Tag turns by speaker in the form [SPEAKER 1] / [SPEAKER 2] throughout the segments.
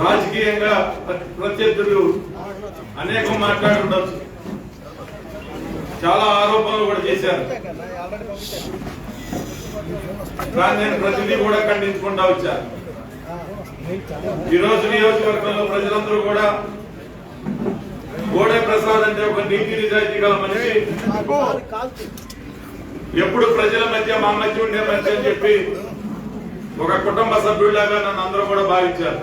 [SPEAKER 1] రాజకీయంగా ప్రత్యర్థులు అనేకం మాట్లాడుండొచ్చు. చాలా ఆరోపణలు కూడా చేశారు. కానీ నేను ప్రతిదీ కూడా ఖండించుకుంటా వచ్చాను ఈరోజు నియోజకవర్గంలో ప్రజలందరూ కూడా గోడే ప్రసాద్ అంటే ఒక నీతి నిజాయితీ గల మనిషి. ఎప్పుడు ప్రజల మధ్య మా మధ్య ఉండే మధ్య అని చెప్పి ఒక కుటుంబ సభ్యుడిలాగా నన్ను అందరూ కూడా భావించారు.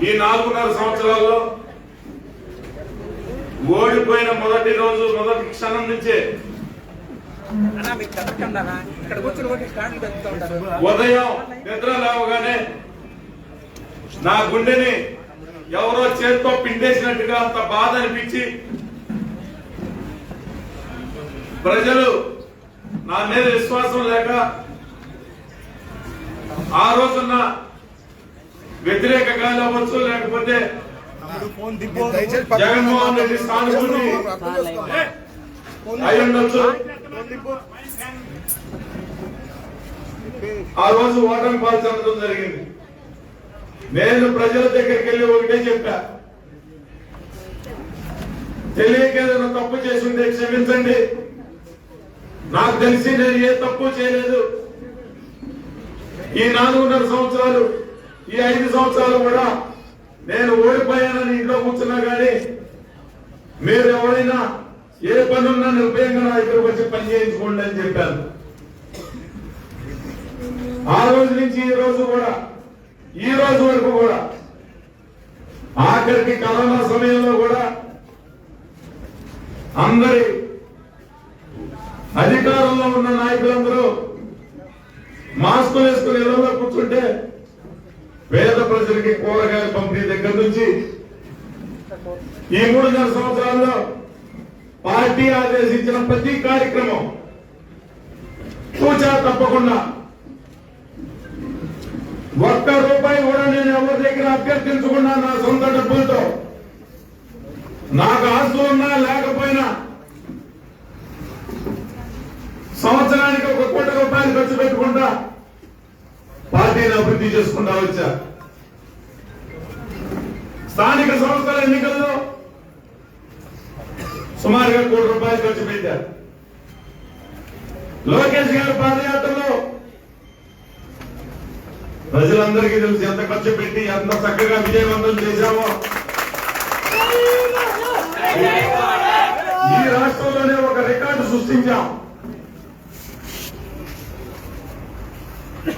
[SPEAKER 1] ఈ నాలుగున్నర సంవత్సరాల్లో ఓడిపోయిన మొదటి రోజు మొదటి క్షణం నుంచే ఉదయం నిద్ర లేవగానే నా గుండెని ఎవరో చేత్తో పిండేసినట్టుగా అంత బాధ అనిపించి ప్రజలు నా మీద విశ్వాసం లేక ఆ రోజున్న వ్యతిరేక గాలి అవ్వచ్చు లేకపోతే జగన్మోహన్ రెడ్డి సానుభూతి అయి ఉండొచ్చు. ఆ రోజు ఓటమి పాల్చడం జరిగింది. నేను ప్రజల దగ్గరికి వెళ్ళి ఒకటే చెప్పా. తెలియక ఏదైనా తప్పు చేసి ఉంటే క్షమించండి. నాకు తెలిసి నేను ఏ తప్పు చేయలేదు. ఈ నాలుగున్నర సంవత్సరాలు ఈ ఐదు సంవత్సరాలు కూడా నేను ఓడిపోయానని ఇంట్లో కూర్చున్నా కానీ మీరు ఎవరైనా ఏ పనున్నా నిర్భయంగా నా దగ్గరకు వచ్చి పని చేయించుకోండి అని చెప్పాను ఆ రోజు నుంచి ఈ రోజు కూడా ఈ రోజు వరకు కూడా ఆఖరికి కరోనా సమయంలో కూడా అందరి అధికారంలో ఉన్న నాయకులందరూ మాస్కులు వేసుకుని ఇళ్ళలో కూర్చుంటే పేద ప్రజలకి కూరగాయల పంపిణీ దగ్గర నుంచి ఈ మూడున్నర సంవత్సరాల్లో పార్టీ ఆదేశించిన ప్రతి కార్యక్రమం తూచా తప్పకుండా ఒక్క రూపాయి కూడా నేను ఎవరి దగ్గర అభ్యర్థించకుండా నా సొంత డబ్బులతో నాకు ఆస్తులు ఉన్నా లేకపోయినా సంవత్సరానికి ఒక కోటి రూపాయలు ఖర్చు పెట్టుకుంటా పార్టీని అభివృద్ధి చేసుకుంటా వచ్చా. స్థానిక సంస్థల ఎన్నికల్లో సుమారుగా కోటి రూపాయలు ఖర్చు పెట్టారు లోకేష్ గారి పాదయాత్రలో ప్రజలందరికీ తెలుసు ఎంత ఖర్చు పెట్టి ఎంత చక్కగా విజయవంతం చేశామో. ఈ రాష్ట్రంలోనే ఒక రికార్డు సృష్టించాం.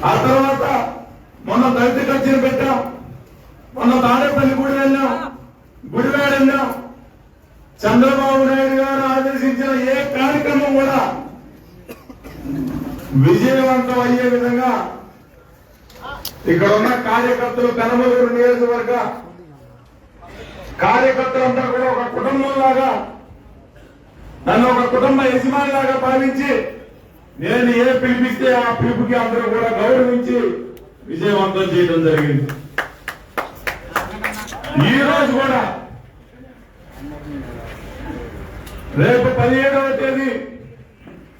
[SPEAKER 1] ఆ తర్వాత మొన్న దళిత ఖర్చులు పెట్టాం. మొన్న తాడేపల్లి గుడి వెళ్ళాం. గుడివాడ వెళ్ళాం. చంద్రబాబు నాయుడు గారు ఆదేశించిన ఏ కార్యక్రమం కూడా విజయవంతం అయ్యే విధంగా ఇక్కడ ఉన్న కార్యకర్తలు పెనమలూరు నియోజకవర్గ కార్యకర్తలంతా కూడా ఒక కుటుంబం లాగా నన్ను ఒక కుటుంబ యజమాని లాగా భావించి నేను ఏ పిలిపిస్తే ఆ పిలుపుకి అందరూ కూడా గౌరవించి విజయవంతం చేయడం జరిగింది. ఈ రోజు కూడా రేపు పదిహేడవ తేదీ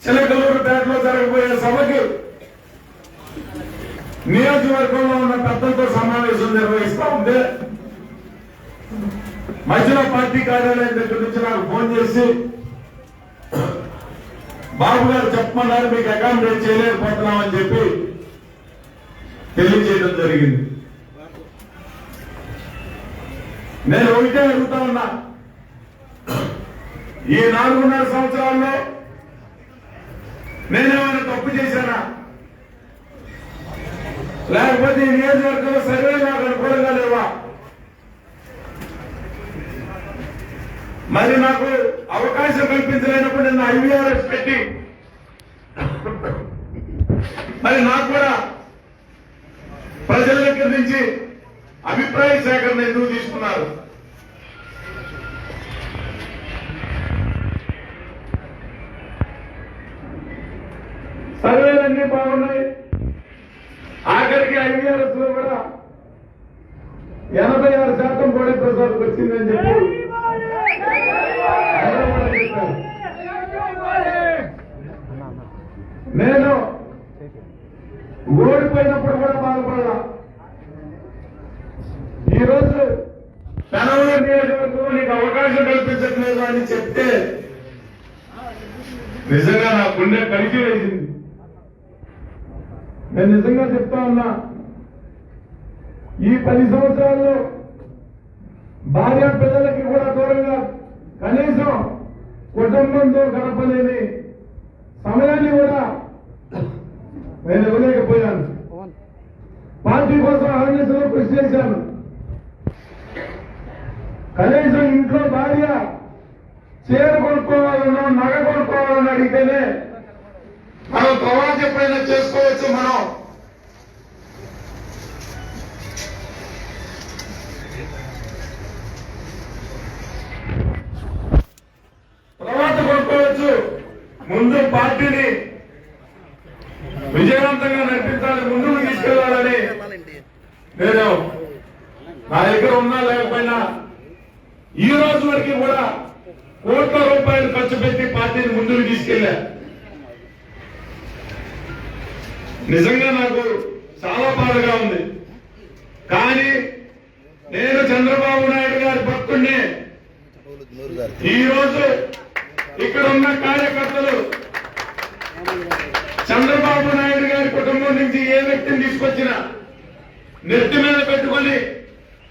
[SPEAKER 1] చిలకలూరుపేటలో జరగబోయే సభకి నియోజకవర్గంలో ఉన్న పెద్దలతో సమావేశం నిర్వహిస్తా ఉంటే మధ్యలో పార్టీ కార్యాలయం దగ్గర నుంచి నాకు ఫోన్ చేసి బాబు గారు చెప్పమన్నారు మీకు అకామిడేట్ చేయలేకపోతున్నామని చెప్పి తెలియజేయడం జరిగింది. నేను ఒకటే అడుగుతా ఉన్నా. ఈ నాలుగున్నర సంవత్సరాల్లో నేనేమైనా తప్పు చేశానా? లేకపోతే ఈ నియోజకవర్గంలో సర్వే నాకు అనుకూలంగా లేవా? మరి నాకు అవకాశం కల్పించలేనప్పుడు నిన్న ఐవీఆర్ఎస్ పెట్టి మరి నాకు కూడా ప్రజల దగ్గర నుంచి అభిప్రాయ సేకరణ ఎందుకు తీసుకున్నారు? సర్వేలన్నీ బాగున్నాయి. ఆఖరికి ఐవీఆర్ఎస్లో కూడా ఎనభై ఆరు శాతం కోడి ప్రసాద్ వచ్చిందని చెప్పి అందరూ కూడా చెప్పారు. నేను ఓడిపోయినప్పుడు కూడా బాధపడాల ఈరోజు పెనవరం నియోజకవర్గంలో నీకు అవకాశం కల్పించట్లేదు అని చెప్తే నిజంగా నా గుండె కలిసి వేసింది నేను నిజంగా చెప్తా ఉన్నా ఈ పది సంవత్సరాల్లో భార్య పిల్లలకి కూడా దూరంగా కనీసం కుటుంబంతో గడపలేని సమయాన్ని కూడా నేను ఇవ్వలేకపోయాను. పార్టీ కోసం ఆర్ఎస్లో కృషి చేశాను. కనీసం ఇంట్లో భార్య చీర కొనుక్కోవాలన్నా నగ కొనుక్కోవాలని అడిగితేనే ప్రవాహం ఎప్పుడైనా చేసుకోవచ్చు మనం. తర్వాత కొనుక్కోవచ్చు ముందు పార్టీని విజయవంతంగా నడిపించాలి ముందుకు తీసుకెళ్ళాలని నేను నా దగ్గర ఉన్నా లేకపోయినా ఈ రోజు వరకు కూడా కోట్ల రూపాయలు ఖర్చు పెట్టి పార్టీని ముందుకు తీసుకెళ్ళారు నిజంగా నాకు చాలా బాధగా ఉంది. కానీ నేను చంద్రబాబు నాయుడు గారి భక్తుడిని ఈ ఇక్కడ ఉన్న కార్యకర్తలు చంద్రబాబు నాయుడు గారి కుటుంబం నుంచి ఏ వ్యక్తిని తీసుకొచ్చినా నెత్తి మీద పెట్టుకొని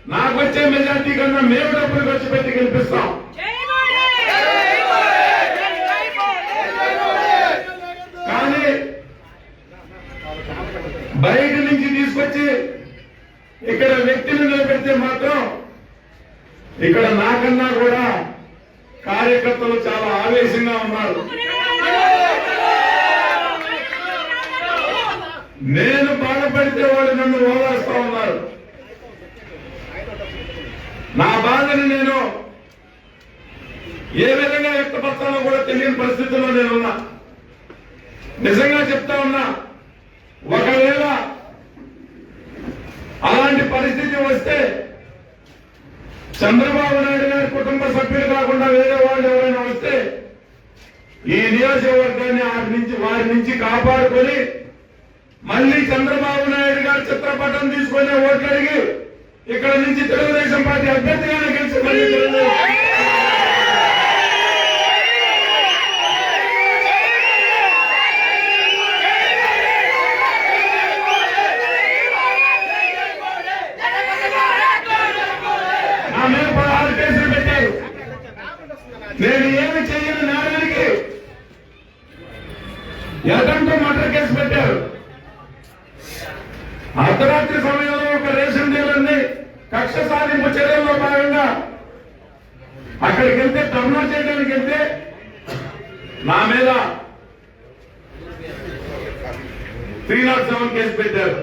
[SPEAKER 1] నాకు వచ్చే మెజార్టీ కన్నా మేము డబ్బులు ఖర్చు పెట్టి గెలిపిస్తాం కానీ బయట నుంచి తీసుకొచ్చి ఇక్కడ వ్యక్తిని నిలబెడితే మాత్రం ఇక్కడ నాకన్నా కూడా కార్యకర్తలు చాలా ఆవేశంగా ఉన్నారు. నేను బాధపడితే వాళ్ళు నన్ను ఓదార్స్తా ఉన్నారు. నా బాధని నేను ఏ విధంగా వ్యక్తపరచాలో కూడా తెలియని పరిస్థితుల్లో నేనున్నా. నిజంగా చెప్తా ఉన్నా ఒకవేళ అలాంటి పరిస్థితి వస్తే చంద్రబాబు నాయుడు గారి కుటుంబ సభ్యులు కాకుండా వేరే వాళ్ళు ఎవరైనా వస్తే ఈ నియోజకవర్గాన్ని వారి నుంచి వారి నుంచి కాపాడుకొని మళ్ళీ చంద్రబాబు నాయుడు గారి చిత్రపటం తీసుకునే ఓట్లు అడిగి ఇక్కడ నుంచి తెలుగుదేశం పార్టీ అభ్యర్థిగానే గెలిచి మళ్ళీ తెలుగుదేశం నా మీద పదహారు కేసులు పెట్టారు నేను ఏమి చేయని నేరానికి ఎదంటూ మర్డర్ కేసు పెట్టారు? అర్ధరాత్రి సమయంలో ఒక రేషన్ డీలర్ని కక్ష సాధింపు చర్యల్లో భాగంగా అక్కడికి వెళ్తే ధర్నా చేయడానికి వెళ్తే నా మీద త్రీ నాట్ సెవెన్ కేసు పెట్టారు.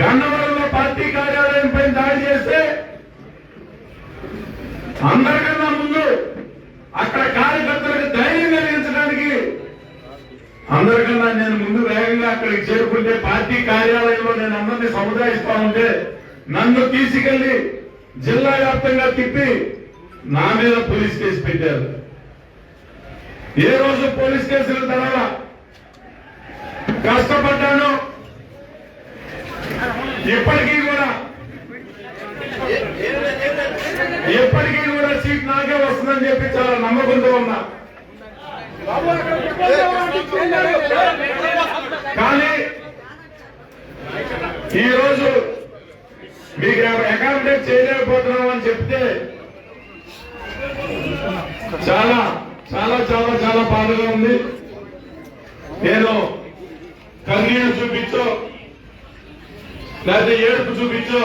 [SPEAKER 1] గన్నవరంలో పార్టీ కార్యాలయం పైన దాడి చేస్తే అందరికన్నా ముందు అక్కడ కార్యకర్తలకు ధైర్యం కలిగింది అందరికన్నా నేను ముందు వేగంగా అక్కడికి చేరుకుంటే పార్టీ కార్యాలయంలో నేను అందరినీ సముదాయిస్తా ఉంటే నన్ను తీసుకెళ్ళి జిల్లా వ్యాప్తంగా తిప్పి నా మీద పోలీస్ కేసు పెట్టారు. ఏ రోజు పోలీస్ కేసులు తర్వాత కష్టపడ్డాను. ఇప్పటికీ కూడా ఎప్పటికీ కూడా సీట్ నాకే వస్తుందని చెప్పి చాలా నమ్మకంతో ఉన్నా. కానీ ఈ రోజు మీకు అకామిడేట్ చేయలేకపోతున్నాం అని చెప్తే చాలా చాలా చాలా చాలా బాధగా ఉంది. నేను కన్నీరు చూపించో లేకపోతే ఏడుపు చూపించో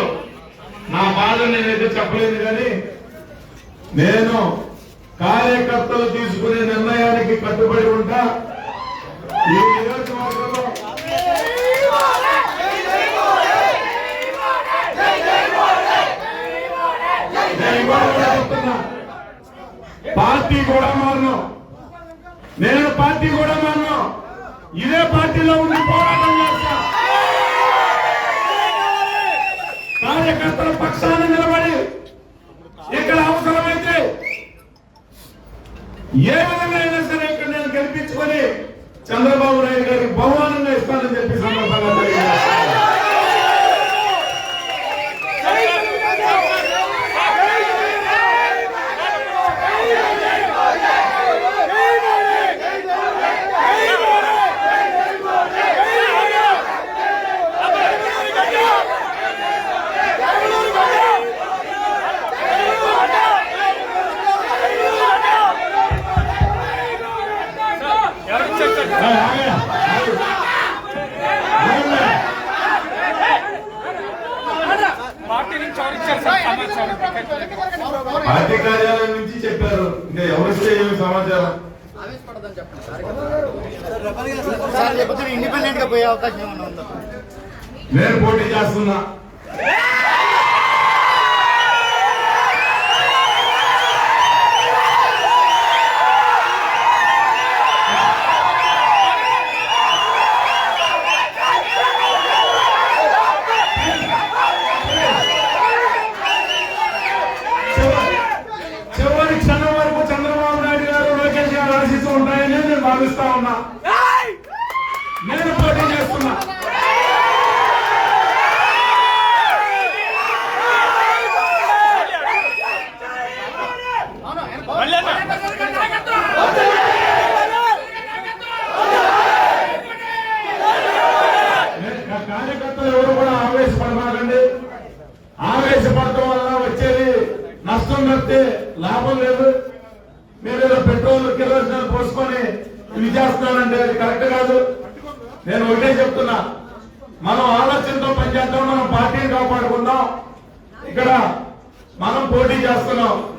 [SPEAKER 1] నా బాధ నేనైతే చెప్పలేదు కానీ నేను కార్యకర్తలు తీసుకునే నిర్ణయానికి కట్టుబడి ఉంటా. ఈ నియోజకవర్గంలో పార్టీ కూడా మారను. నేను పార్టీ కూడా మారను. ఇదే పార్టీలో ఉండి పోరాటం చేస్తా. కార్యకర్తల పక్షాన నిలబడి ఇక్కడ అవసరమైతే ఏ విధంగా అయినా సరే ఇక్కడ నేను గెలిపించుకొని చంద్రబాబు నాయుడు గారికి బహుమానంగా ఇస్తానని చెప్పి సందర్భంగా
[SPEAKER 2] పార్టీ
[SPEAKER 1] కార్యాలయం నుంచి చెప్పారు. ఇంకా ఎవరిస్తే ఏమి సమాచారం? నేను పోటీ చేస్తున్నా. భావిస్తా ఉన్నా. నేను పోటీ చేస్తున్నా. కార్యకర్తలు ఎవరు కూడా ఆవేశపడమాకండి. ఆవేశపడటం వల్ల వచ్చేది నష్టం తప్పితే లాభం లేదు. మీరు పెట్రోల్ కిరోసిన్ పోసుకొని ఇవి చేస్తున్నానంటే అది కరెక్ట్ కాదు. నేను ఒకటే చెప్తున్నా. మనం ఆలోచనతో పనిచేద్దాం మనం పార్టీని కాపాడుకుందాం. ఇక్కడ మనం పోటీ చేస్తున్నాం.